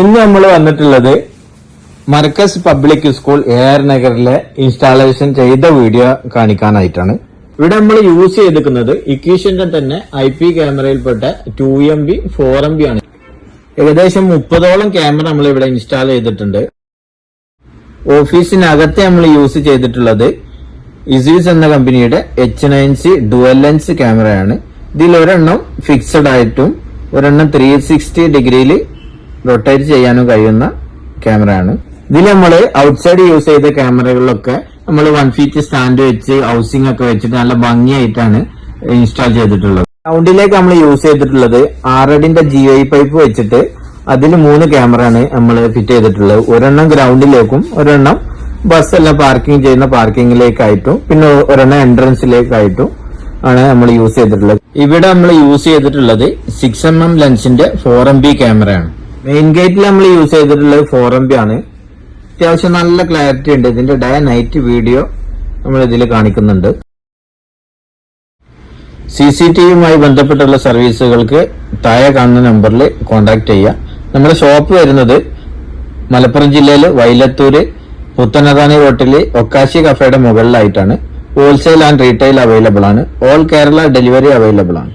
ഇന്ന് നമ്മൾ വന്നിട്ടുള്ളത് Markaz public school A R നഗറിലെ ഇൻസ്റ്റാളേഷൻ ചെയ്ത വീഡിയോ കാണിക്കാനായിട്ടാണ്. ഇവിടെ നമ്മൾ യൂസ് ചെയ്തിരിക്കുന്നത് ഇക്വീഷന്റെ തന്നെ I P ക്യാമറയിൽപ്പെട്ട two M B four M B ആണ്. ഏകദേശം മുപ്പതോളം ക്യാമറ നമ്മൾ ഇവിടെ ഇൻസ്റ്റാൾ ചെയ്തിട്ടുണ്ട് ഓഫീസിനകത്ത് നമ്മൾ യൂസ് ചെയ്തിട്ടുള്ളത് ഇസീസ് എന്ന കമ്പനിയുടെ H nine C dual lens ക്യാമറയാണ് ഇതിൽ ഒരെണ്ണം ഫിക്സഡ് ആയിട്ടും ഒരെണ്ണം ത്രീ സിക്സ്റ്റി ഡിഗ്രിയിൽ റൊട്ടേറ്റ് ചെയ്യാനും കഴിയുന്ന ക്യാമറയാണ് ഇതിൽ നമ്മൾ ഔട്ട്സൈഡ് യൂസ് ചെയ്ത ക്യാമറകളിലൊക്കെ നമ്മൾ വൺ ഫീറ്റ് സ്റ്റാൻഡ് വെച്ച് ഹൗസിംഗ് ഒക്കെ വെച്ചിട്ട് നല്ല ഭംഗിയായിട്ടാണ് ഇൻസ്റ്റാൾ ചെയ്തിട്ടുള്ളത്. ഗ്രൗണ്ടിലേക്ക് നമ്മൾ യൂസ് ചെയ്തിട്ടുള്ളത് ആറടിന്റെ ജി ഐ പൈപ്പ് വെച്ചിട്ട് അതിൽ മൂന്ന് ക്യാമറയാണ് നമ്മൾ ഫിറ്റ് ചെയ്തിട്ടുള്ളത്. ഒരെണ്ണം ഗ്രൗണ്ടിലേക്കും ഒരെണ്ണം ബസ് എല്ലാം പാർക്കിംഗ് ചെയ്യുന്ന പാർക്കിങ്ങിലേക്കായിട്ടും പിന്നെ ഒരെണ്ണം എൻട്രൻസിലേക്കായിട്ടും ആണ് നമ്മൾ യൂസ് ചെയ്തിട്ടുള്ളത്. ഇവിടെ നമ്മൾ യൂസ് ചെയ്തിട്ടുള്ളത് സിക്സ് എം എം ലെൻസിന്റെ ഫോർ എം ബി ക്യാമറയാണ് മെയിൻ ഗേറ്റിൽ നമ്മൾ യൂസ് ചെയ്തിട്ടുള്ളത് ഫോർ എം ബി ആണ്. അത്യാവശ്യം നല്ല ക്ലാരിറ്റി ഉണ്ട്. ഇതിന്റെ ഡേ നൈറ്റ് വീഡിയോ നമ്മൾ ഇതിൽ കാണിക്കുന്നുണ്ട്. സി സി ടി വിയുമായി ബന്ധപ്പെട്ടുള്ള സർവീസുകൾക്ക് താഴെ കാണുന്ന നമ്പറിൽ കോൺടാക്ട് ചെയ്യുക നമ്മുടെ ഷോപ്പ് വരുന്നത് മലപ്പുറം ജില്ലയിൽ വൈലത്തൂര് പുത്തനതാണി റോട്ടിൽ ഒക്കാശി കഫേയുടെ മുകളിലായിട്ടാണ് ഹോൾസെയിൽ ആൻഡ് റീറ്റെയിൽ അവൈലബിൾ ആണ്. ഓൾ കേരള ഡെലിവറി അവൈലബിൾ ആണ്.